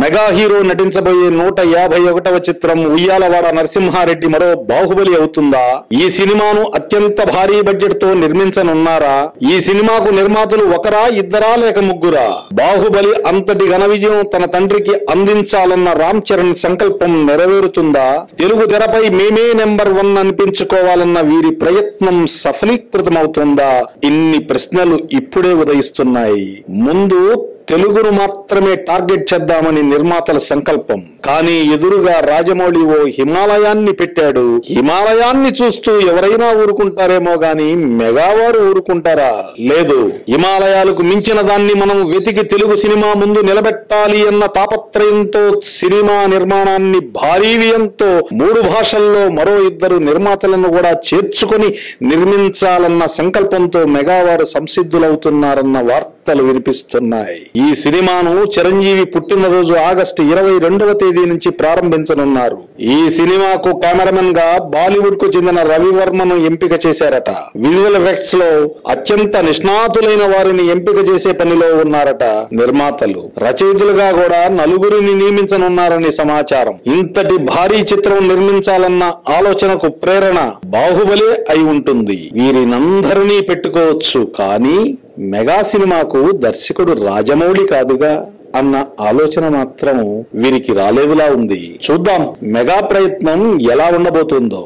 Mega hero నటించబోయే నూట యాభై ఒకటవ చిత్రం ఉయ్యాలవాడ నరసింహారెడ్డి మరో బాహుబలి అవుతుందా? ఈ సినిమాను అత్యంత భారీ బడ్జెట్తో నిర్మించనున్నారా? ఈ సినిమాకు నిర్మాతలు ఒకరా ఇద్దరా లేక ముగ్గురా? బాహుబలి అంతటి ఘన విజయం తన తండ్రికి అందించాలన్న రామ్ చరణ్ సంకల్పం నెరవేరుతుందా? తెలుగు తెరపై మేమే నెంబర్ వన్ అనిపించుకోవాలన్న వీరి ప్రయత్నం సఫలీకృతమవుతుందా? ఇన్ని ప్రశ్నలు ఇప్పుడే ఉదయిస్తున్నాయి. ముందు తెలుగును మాత్రమే టార్గెట్ చేద్దామని నిర్మాతల సంకల్పం. కానీ ఎదురుగా రాజమౌళి ఓ హిమాలయాన్ని పెట్టాడు. హిమాలయాన్ని చూస్తూ ఎవరైనా ఊరుకుంటారేమో గాని మెగావారు ఊరుకుంటారా? లేదు. హిమాలయాలకు మించిన దాన్ని మనం వెతికి తెలుగు సినిమా ముందు నిలబెట్టాలి అన్న తాపత్రయంతో సినిమా నిర్మాణాన్ని భారీ వ్యయంతో మూడు భాషల్లో మరో ఇద్దరు నిర్మాతలను కూడా చేర్చుకొని నిర్మించాలన్న సంకల్పంతో మెగావారు సంసిద్ధులవుతున్నారన్న వార్త వార్తలు వినిపిస్తున్నాయి. ఈ సినిమాను చిరంజీవి పుట్టినరోజు ఆగస్టు ఇరవై రెండవ తేదీ నుంచి ప్రారంభించనున్నారు. ఈ సినిమాకు కెమెరామెన్గా బాలీవుడ్కు చెందిన రవివర్మను ఎంపిక చేశారట. విజువల్ ఎఫెక్ట్స్లో అత్యంత నిష్ణాతులైన వారిని ఎంపిక చేసే పనిలో ఉన్నారట నిర్మాతలు. రచయితలుగా కూడా నలుగురిని నియమించనున్నారని సమాచారం. ఇంతటి భారీ చిత్రం నిర్మించాలన్న ఆలోచనకు ప్రేరణ బాహుబలే అయి ఉంటుంది. వీరినందరినీ పెట్టుకోవచ్చు. కానీ మెగా సినిమాకు దర్శకుడు రాజమౌళి కాదుగా అన్న ఆలోచన మాత్రం వీరికి రాలేదులా ఉంది. చూద్దాం మెగా ప్రయత్నం ఎలా ఉండబోతుందో.